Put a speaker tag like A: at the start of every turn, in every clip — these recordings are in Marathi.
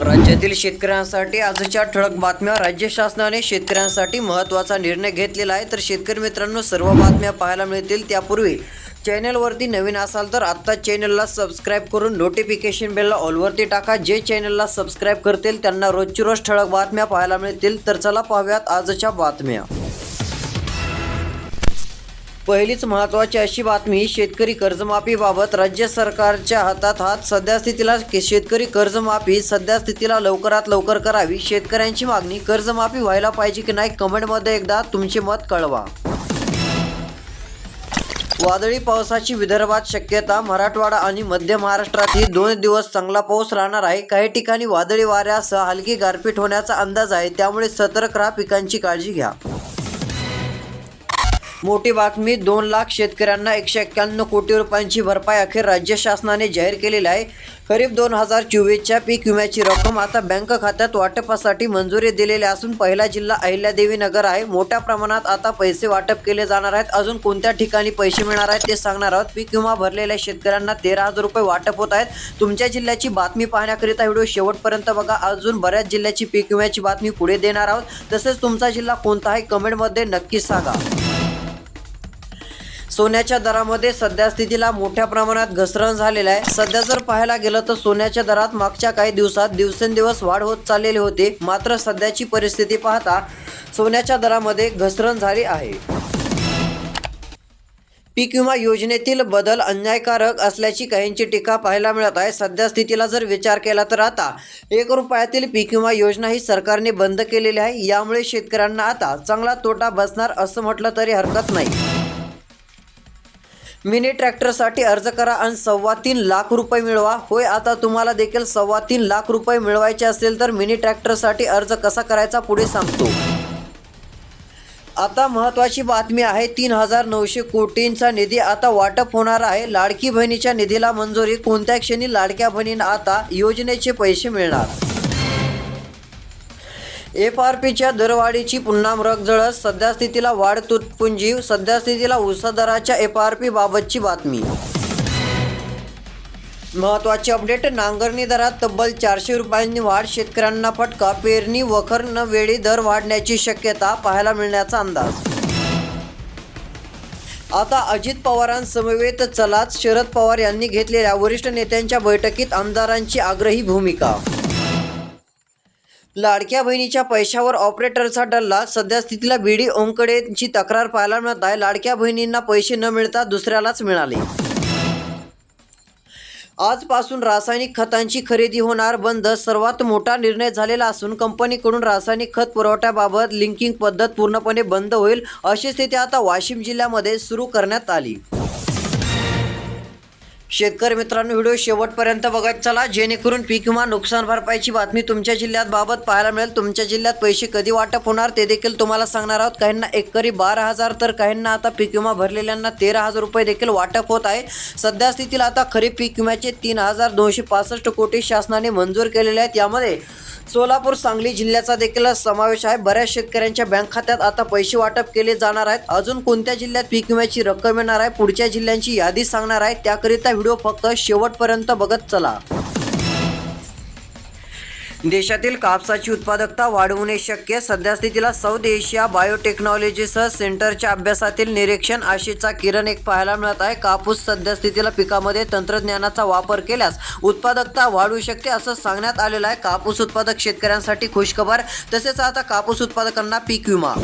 A: राज्यातील शेतकऱ्यांसाठी आजच्या ठळक बातम्या. राज्य शासनाने शेतकऱ्यांसाठी महत्त्वाचा निर्णय घेतलेला आहे. तर शेतकरी मित्रांनो सर्व बातम्या पाहायला मिळतील त्यापूर्वी चॅनलवरती नवीन असाल तर आत्ता चॅनलला सबस्क्राईब करून नोटिफिकेशन बेलला ऑलवरती टाका. जे चॅनलला सबस्क्राईब करतील त्यांना रोजची रोज ठळक बातम्या पाहायला मिळतील. तर चला पाहूयात आजच्या बातम्या. पहिलीच महत्त्वाची अशी बातमी शेतकरी कर्जमाफीबाबत राज्य सरकारच्या हातात हात. सध्या स्थितीला शेतकरी कर्जमाफी सध्या स्थितीला लवकरात लवकर करावी. शेतकऱ्यांची मागणी कर्जमाफी व्हायला पाहिजे की नाही कमेंटमध्ये एकदा तुमचे मत कळवा. वादळी पावसाची विदर्भात शक्यता मराठवाडा आणि मध्य महाराष्ट्रातही दोन दिवस चांगला पाऊस राहणार आहे. काही ठिकाणी वादळी वाऱ्यासह हलकी गारपीट होण्याचा अंदाज आहे. त्यामुळे सतर्क राहा पिकांची काळजी घ्या. मोठी बातमी दोन लाख शेतकऱ्यांना एकशे एक्क्याण्णव कोटी रुपयांची भरपाई अखेर राज्य शासनाने जाहीर केलेली आहे. खरीप दोन हजार चोवीसच्या पीक विम्याची रक्कम आता बँक खात्यात वाटपासाठी मंजुरी दिलेली असून पहिला जिल्हा अहिल्यादेवी नगर आहे. मोठ्या प्रमाणात आता पैसे वाटप केले जाणार आहेत. अजून कोणत्या ठिकाणी पैसे मिळणार आहेत ते सांगणार आहोत. पीक विमा भरलेल्या शेतकऱ्यांना तेरा हजार रुपये वाटप होत आहेत. तुमच्या जिल्ह्याची बातमी पाहण्याकरिता व्हिडिओ शेवटपर्यंत बघा. अजून बऱ्याच जिल्ह्याची पीक विम्याची बातमी पुढे देणार आहोत. तसेच तुमचा जिल्हा कोणता आहे कमेंटमध्ये नक्कीच सांगा. सोन्याच्या दरामध्ये सध्या स्थितीला मोठ्या प्रमाणात घसरण झालेलं आहे. सध्या जर पाहायला गेलं तर सोन्याच्या दरात मागच्या काही दिवसात दिवसेंदिवस वाढ होत चाललेली होती. मात्र सध्याची परिस्थिती पाहता सोन्याच्या दरामध्ये घसरण झाली आहे. पीक विमा योजनेतील बदल अन्यायकारक असल्याची काहींची टीका पाहायला मिळत आहे. सध्या स्थितीला जर विचार केला तर आता एक रुपयातील पीक विमा योजना ही सरकारने बंद केलेली आहे. यामुळे शेतकऱ्यांना आता चांगला तोटा बसणार असं म्हटलं तरी हरकत नाही. मिनी ट्रॅक्टरसाठी अर्ज करा आणि सव्वा तीन लाख रुपये मिळवा. होय आता तुम्हाला देखील सव्वा तीन लाख रुपये मिळवायचे असेल तर मिनी ट्रॅक्टरसाठी अर्ज कसा करायचा पुढे सांगतो. आता महत्त्वाची बातमी आहे तीन हजार नऊशे कोटींचा निधी आता वाटप होणार आहे. लाडकी बहिणीच्या निधीला मंजुरी कोणत्या क्षणी लाडक्या बहिणींना आता योजनेचे पैसे मिळणार? एफ आर पीच्या दरवाढीची पुन्हा मरगजळत सध्यास्थितीला वाढ तुटपुंजी सध्या स्थितीला दराच्या एफ आर पी बाबतची बातमी. महत्त्वाचे अपडेट नांगरणी दरात तब्बल चारशे रुपयांनी वाढ शेतकऱ्यांना फटका पेरणी वखर न वेळी दर वाढण्याची शक्यता पाहायला मिळण्याचा अंदाज. आता अजित पवारांसमवेत चलाच शरद पवार यांनी घेतलेल्या वरिष्ठ नेत्यांच्या बैठकीत आमदारांची आग्रही भूमिका. लाडक्या बहिणीच्या पैशावर ऑपरेटरचा डल्ला. सध्या स्थितीला बीडी ओंकडेची तक्रार पाहायला मिळत आहे. लाडक्या बहिणींना पैसे न मिळता दुसऱ्यालाच मिळाले. आजपासून रासायनिक खतांची खरेदी होणार बंद. सर्वात मोठा निर्णय झालेला असून कंपनीकडून रासायनिक खत पुरवठ्याबाबत लिंकिंग पद्धत पूर्णपणे बंद होईल अशी स्थिती आता वाशिम जिल्ह्यामध्ये सुरू करण्यात आली. शेतकरी मित्रांनो व्हिडिओ शेवटपर्यंत बघत चला. जेणेकरून पीक विमा नुकसान भरपाईची बातमी तुमच्या जिल्ह्यात बाबत पाहायला मिळेल. तुमच्या जिल्ह्यात पैसे कधी वाटप होणार ते देखील तुम्हाला सांगणार आहोत. काहींना एकरी बारा हजार तर काहींना आता पीक विमा भरलेल्यांना तेरा हजार रुपये देखील वाटप होत आहे. सध्या स्थितीला आता खरीप पीक विम्याचे तीन हजार दोनशे पासष्ट कोटी शासनाने मंजूर केलेले आहेत. यामध्ये सोलापूर सांगली जिल्ह्याचा देखील समावेश आहे. बऱ्याच शेतकऱ्यांच्या बँक खात्यात आता पैसे वाटप केले जाणार आहेत. अजून कोणत्या जिल्ह्यात पीक विम्याची रक्कम येणार आहे? पुढच्या जिल्ह्यांची यादी सांगणार आहे. त्याकरिता व्हिडिओ फक्त शेवटपर्यंत बघत चला. देशातील कापसाची उत्पादकता वाढवणे शक्य सध्यास्थितीला साऊथ एशिया बायोटेक्नॉलॉजीसह सेंटरच्या अभ्यासातील निरीक्षण आशेचा किरण एक पाहायला मिळत आहे. कापूस सध्यास्थितीला पिकामध्ये तंत्रज्ञानाचा वापर केल्यास उत्पादकता वाढू शकते असं सांगण्यात आलेलं आहे. कापूस उत्पादक शेतकऱ्यांसाठी खुशखबर. तसेच आता कापूस उत्पादकांना पीक विमा.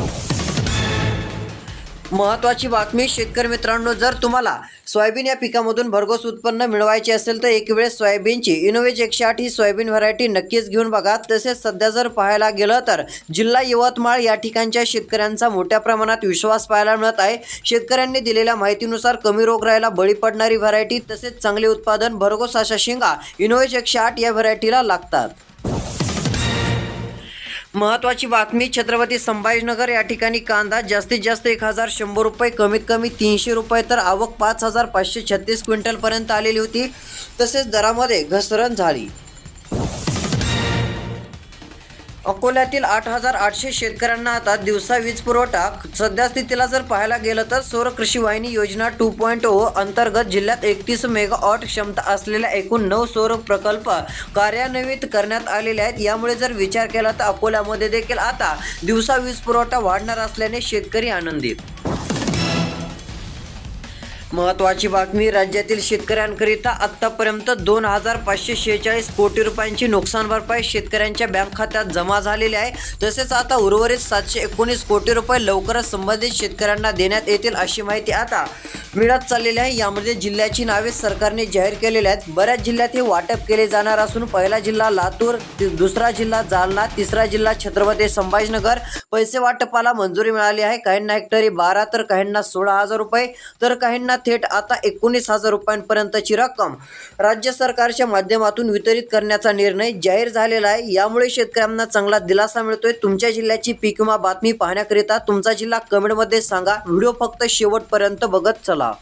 A: महत्त्वाची बातमी शेतकरी मित्रांनो जर तुम्हाला सोयाबीन या पिकामधून भरघोस उत्पन्न मिळवायचे असेल तर एक वेळेस सोयाबीनची इनोवेज एकशे आठ ही सोयाबीन व्हरायटी नक्कीच घेऊन बघा. तसेच सध्या जर पाहायला गेलं तर जिल्हा यवतमाळ या ठिकाणच्या शेतकऱ्यांचा मोठ्या प्रमाणात विश्वास पाहायला मिळत आहे. शेतकऱ्यांनी दिलेल्या माहितीनुसार कमी रोगराईला बळी पडणारी व्हरायटी तसेच चांगले उत्पादन भरघोस अशा शेंगा इनोवेज एकशे आठ या व्हरायटीला लागतात. महत्त्वाची बातमी छत्रपती संभाजीनगर या ठिकाणी कांदा जास्तीत जास्त एक हजार शंभर रुपये कमीत कमी तीनशे रुपये तर आवक पाच हजार पाचशे छत्तीस क्विंटलपर्यंत आलेली होती. तसेच दरामध्ये घसरण झाली. अकोल्यातील आठ हजार आठशे शेतकऱ्यांना आता दिवसा वीज पुरवठा. सध्या स्थितीला जर पाहायला गेलं तर सौर कृषी वाहिनी योजना टू पॉईंट ओ अंतर्गत जिल्ह्यात एकतीस मेगाऑट क्षमता असलेल्या एकूण नऊ सौर प्रकल्प कार्यान्वित करण्यात आलेले आहेत. यामुळे जर विचार केला तर अकोल्यामध्ये देखील आता दिवसा वीज पुरवठा वाढणार असल्याने शेतकरी आनंदित. महत्वाची बातमी राज्यातील शेतकऱ्यांकरिता आत्तापर्यंत दोन हजार पाचशे शेहेचाळीस कोटी रुपयांची नुकसान भरपाई शेतकऱ्यांच्या बँक खात्यात जमा झालेली आहे. तसेच आता उर्वरित सातशे एकोणीस कोटी रुपये लवकरच संबंधित शेतकऱ्यांना देण्यात येतील अशी माहिती आता मिळत चाललेली आहे. यामध्ये जिल्ह्याची नावे सरकारने जाहीर केलेली आहेत. बऱ्याच जिल्ह्यात हे वाटप केले जाणार असून पहिला जिल्हा लातूर दुसरा जिल्हा जालना तिसरा जिल्हा छत्रपती संभाजीनगर. पैसे वाटपाला मंजुरी मिळाली आहे. काहींना हेक्टरी बारा तर काहींना सोळा हजार रुपये. तर काहींना थेट आता एकोणीस हजार रुपयांपर्यंतची रक्कम राज्य सरकारच्या माध्यमातून वितरित करण्याचा निर्णय जाहीर झालेला आहे. यामुळे शेतकऱ्यांना चांगला दिलासा मिळतोय. तुमच्या जिल्ह्याची पीक विमा बातमी पाहण्याकरिता तुमचा जिल्हा कमेंटमध्ये सांगा. व्हिडिओ फक्त शेवटपर्यंत बघत चला.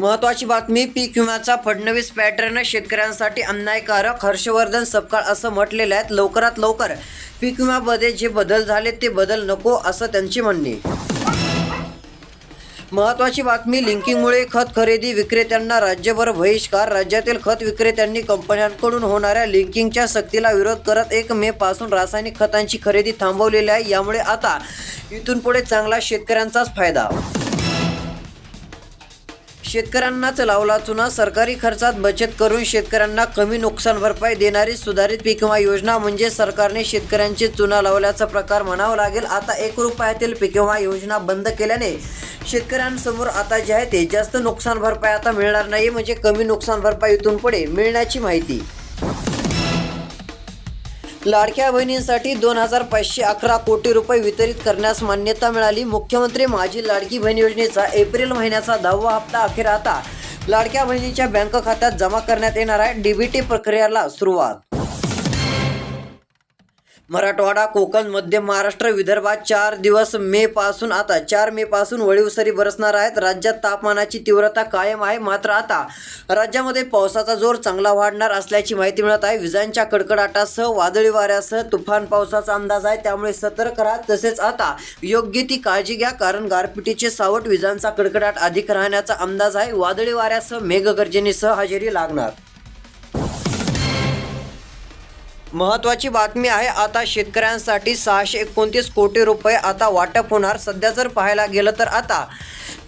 A: महत्वाची बातमी पीक विम्याचा फडणवीस पॅटर्न शेतकऱ्यांसाठी अन्यायकारक. हर्षवर्धन सपकाळ असं म्हटलेलं आहे. लवकरात लवकर पीक विम्यामध्ये जे बदल झाले ते बदल नको असं त्यांची म्हणणे. महत्वाची बातमी लिंकिंगमुळे खत खरेदी विक्रेत्यांना राज्यभर बहिष्कार. राज्यातील खत विक्रेत्यांनी कंपन्यांकडून होणाऱ्या लिंकिंगच्या सक्तीला विरोध करत एक मे पासून रासायनिक खतांची खरेदी थांबवलेली आहे. यामुळे आता इथून पुढे चांगला शेतकऱ्यांचाच फायदा. शेतकऱ्यांनाच लावला चुना सरकारी खर्चात बचत करून शेतकऱ्यांना कमी नुकसान भरपाई देणारी सुधारित पीक विमा योजना म्हणजे सरकारने शेतकऱ्यांची चुना लावल्याचा प्रकार म्हणावा लागेल. आता एक रुपयातील पीक विमा योजना बंद केल्याने शेतकऱ्यांसमोर आता जे आहे ते जास्त नुकसान भरपाई आता मिळणार नाही म्हणजे कमी नुकसान भरपाई इथून पुढे मिळण्याची माहिती. लाडक्या बहिणींसाठी दोन हजार पाचशे अकरा कोटी रुपये वितरित करण्यास मान्यता मिळाली. मुख्यमंत्री माझी लाडकी बहीण योजनेचा एप्रिल महिन्याचा दहावा हप्ता अखेर आता. लाडक्या बहिणीच्या बँक खात्यात जमा करण्यात येणार आहे. डीबीटी प्रक्रियेला सुरुवात. मराठवाडा कोकण मध्य महाराष्ट्र विदर्भात चार दिवस मे पासून आता चार मे पासून वळीव सरी बरसणार आहेत. राज्यात तापमानाची तीव्रता कायम आहे मात्र आता राज्यामध्ये पावसाचा जोर चांगला वाढणार असल्याची माहिती मिळत आहे. विजांच्या कडकडाटासह वादळी वाऱ्यासह तुफान पावसाचा अंदाज आहे. त्यामुळे सतर्क राहा. तसेच आता योग्य ती काळजी घ्या कारण गारपिटीचे सावट विजांचा कडकडाट अधिक राहण्याचा अंदाज आहे. वादळी वाऱ्यासह मेघगर्जनेसह हजेरी लागणार. महत्वाची बातमी आहे आता शेतकऱ्यांसाठी सहाशे एकोणतीस कोटी रुपये आता वाटप होणार. सध्या जर पाहायला गेलं तर आता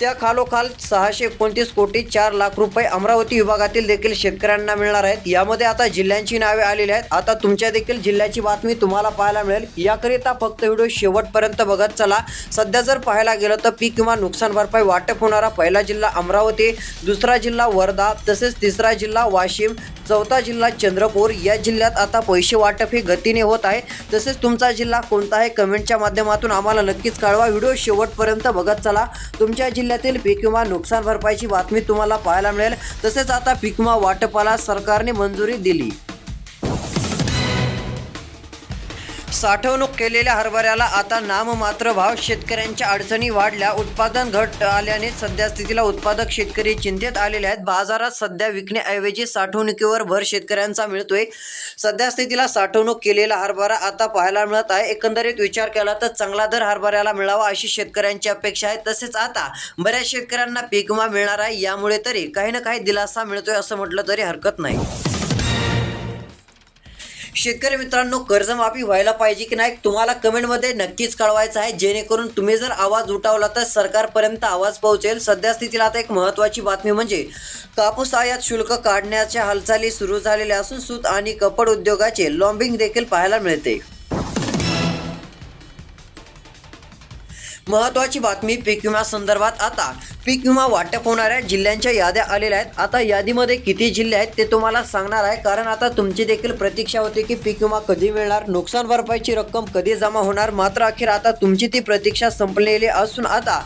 A: त्या खालोखाल सहाशे एकोणतीस कोटी चार लाख रुपये अमरावती विभागातील देखील शेतकऱ्यांना मिळणार आहेत. यामध्ये आता जिल्ह्यांची नावे आलेली आहेत. आता तुमच्या देखील जिल्ह्याची बातमी तुम्हाला पाहायला मिळेल. याकरिता फक्त व्हिडिओ शेवटपर्यंत बघत चला. सध्या जर पाहायला गेलं तर पीक किंवा नुकसान भरपाई वाटप होणारा पहिला जिल्हा अमरावती दुसरा जिल्हा वर्धा तसेच तिसरा जिल्हा वाशिम चौथा जिल्हा चंद्रपूर. या जिल्ह्यात आता पैसे वाटप हे गतीने होत आहे. तसेच तुमचा जिल्हा कोणता आहे कमेंटच्या माध्यमातून आम्हाला नक्कीच कळवा. व्हिडिओ शेवटपर्यंत बघत चला. तुमच्या जिल्ह्यातील पीक विमा नुकसान भरपाईची बातमी तुम्हाला पाहायला मिळेल. तसेच आता पीक विमा वाटपाला सरकारने मंजुरी दिली. साठवणूक केलेल्या हरभऱ्याला आता नाममात्र भाव. शेतकऱ्यांच्या अडचणी वाढल्या. उत्पादन घट आल्याने सध्या स्थितीला उत्पादक शेतकरी चिंतेत आलेले आहेत. बाजारात सध्या विकण्याऐवजी साठवणुकीवर भर शेतकऱ्यांचा मिळतोय. सध्या स्थितीला साठवणूक केलेला हरभरा आता पाहायला मिळत आहे. एकंदरीत विचार केला तर चांगला दर हरभऱ्याला मिळावा अशी शेतकऱ्यांची अपेक्षा आहे. तसेच आता बऱ्याच शेतकऱ्यांना पीक विमा मिळणार आहे. यामुळे तरी काही ना काही दिलासा मिळतोय असं म्हटलं तरी हरकत नाही. शेतकरी मित्रांनो कर्जमाफी व्हायला पाहिजे की नाही तुम्हाला कमेंटमध्ये नक्कीच कळवायचं आहे. जेणेकरून तुम्ही जर आवाज उठवला तर सरकारपर्यंत आवाज पोहोचेल. सध्या स्थितीला आता एक महत्त्वाची बातमी म्हणजे कापूस आयात शुल्क काढण्याच्या हालचाली सुरू झालेल्या असून सूत आणि कपड उद्योगाचे लॉबिंग देखील पाहायला मिळते. महत्वाची बातमी पीक विमा संदर्भात आता. पीक विमा वाटप होणाऱ्या जिल्ह्यांच्या याद्या आलेल्या आहेत. आता यादीमध्ये किती जिल्हे आहेत ते तुम्हाला सांगणार आहे. कारण आता तुमची देखील प्रतीक्षा होती की पीक विमा कधी मिळणार नुकसान भरपाईची रक्कम कधी जमा होणार मात्र अखेर आता तुमची ती प्रतीक्षा संपलेली असून आता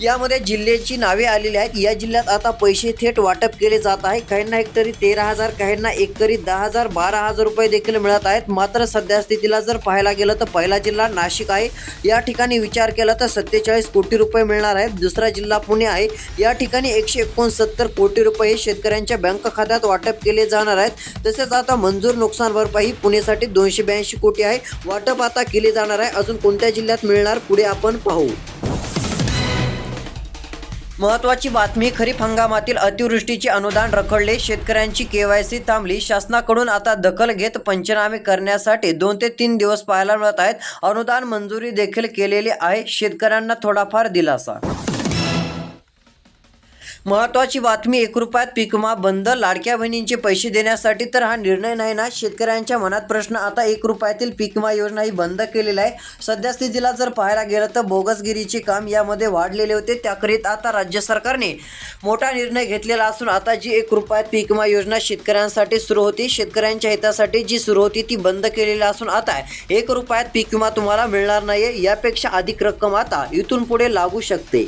A: यामध्ये जिल्ह्याची नावे आलेली आहेत. या जिल्ह्यात आता पैसे थेट वाटप केले जात आहे. काहींना एकतरी तेरा हजार काहींना एकतरी दहा हजार बारा हजार रुपये देखील मिळत आहेत. मात्र सध्या स्थितीला जर पाहायला गेलं तर पहिला जिल्हा नाशिक आहे. या ठिकाणी विचार केला तर सत्तेचाळीस कोटी रुपये मिळणार आहेत. दुसरा जिल्हा पुणे आहे. या ठिकाणी एकशे एकोणसत्तर कोटी रुपये शेतकऱ्यांच्या बँक खात्यात वाटप केले जाणार आहेत. तसेच आता मंजूर नुकसान भरपाई पुणेसाठी दोनशे ब्याऐंशी कोटी आहे. वाटप आता केले जाणार आहे. अजून कोणत्या जिल्ह्यात मिळणार पुढे आपण पाहू. महत्वाची बातमी खरीप हंगामातील अतिवृष्टीचे अनुदान रखडले शेतकऱ्यांची केवायसी थांबली. शासनाकडून आता दखल घेत पंचनामे करण्यासाठी दोन ते तीन दिवस पाहायला मिळत आहेत. अनुदान मंजुरी देखील केलेली आहे. शेतकऱ्यांना थोडाफार दिलासा महत्वाची बातमी एक रुपयात पीक विमा बंद लाडक्या बहिणींचे पैसे देण्यासाठी तर हा निर्णय नाही ना? शेतकऱ्यांच्या मनात प्रश्न आता एक रुपयातील पीक विमा योजना ही बंद केलेली आहे. सध्या स्थितीला जर पाहायला गेलं तर बोगसगिरीचे काम यामध्ये वाढलेले होते. त्याकरिता आता राज्य सरकारने मोठा निर्णय घेतलेला असून आता जी एक रुपयात पीक विमा योजना शेतकऱ्यांसाठी सुरू होती शेतकऱ्यांच्या हितासाठी जी सुरू होती ती बंद केलेली असून आता एक रुपयात पीक विमा तुम्हाला मिळणार नाही यापेक्षा अधिक रक्कम आता इथून पुढे लागू शकते.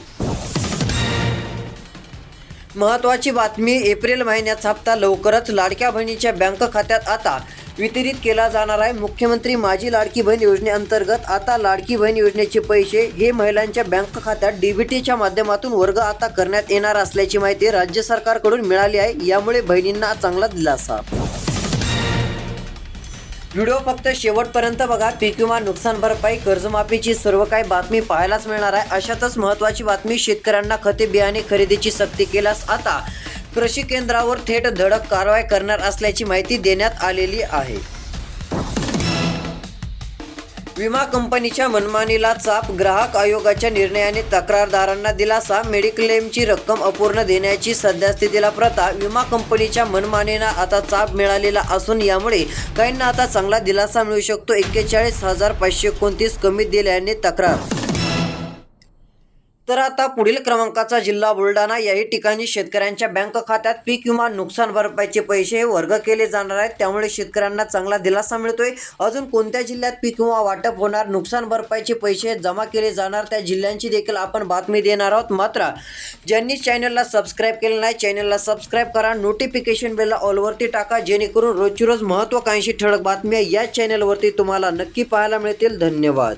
A: महत्त्वाची बातमी एप्रिल महिन्याचा हप्ता लवकरच लाडक्या बहिणीच्या बँक खात्यात आता वितरित केला जाणार आहे. मुख्यमंत्री माझी लाडकी बहीण योजनेअंतर्गत आता लाडकी बहीण योजनेचे पैसे हे महिलांच्या बँक खात्यात डीबीटीच्या माध्यमातून वर्ग आता करण्यात येणार असल्याची माहिती राज्य सरकारकडून मिळाली आहे. यामुळे बहिणींना चांगला दिलासा. व्हिडिओ फक्त शेवटपर्यंत बघा. पीक विमा नुकसान भरपाई कर्जमाफीची सर्व काही बातमी पाहायलाच मिळणार आहे. अशातच महत्त्वाची बातमी शेतकऱ्यांना खते बियाणे खरेदीची सक्ती केल्यास आता कृषी केंद्रावर थेट धडक कारवाई करणार असल्याची माहिती देण्यात आलेली आहे. विमा कंपनीच्या मनमानीला चाप ग्राहक आयोगाच्या निर्णयाने तक्रारदारांना दिलासा मेडिक्लेमची रक्कम अपूर्ण देण्याची सध्यास्थितीला प्रथा विमा कंपनीच्या मनमानीला आता चाप मिळालेला असून यामुळे काहींना आता चांगला दिलासा मिळू शकतो. एक्केचाळीस हजार पाचशे एकोणतीस कमी दिल्याने तक्रार तर आता पुढील क्रमांकाचा जिल्हा बुलढाणा याही ठिकाणी शेतकऱ्यांच्या बँक खात्यात पीक विमा नुकसान भरपाईचे पैसे हे वर्ग केले जाणार आहेत. त्यामुळे शेतकऱ्यांना चांगला दिलासा मिळतोय. अजून कोणत्या जिल्ह्यात पीक विमा वाटप होणार नुकसान भरपाईचे पैसे जमा केले जाणार त्या जिल्ह्यांची देखील आपण बातमी देणार आहोत. मात्र ज्यांनी चॅनलला सबस्क्राईब केलं नाही चॅनलला सबस्क्राईब करा. नोटिफिकेशन बेलला ऑलवरती टाका जेणेकरून रोजची रोज महत्त्वाकांक्षी ठळक बातम्या या चॅनलवरती तुम्हाला नक्की पाहायला मिळतील. धन्यवाद.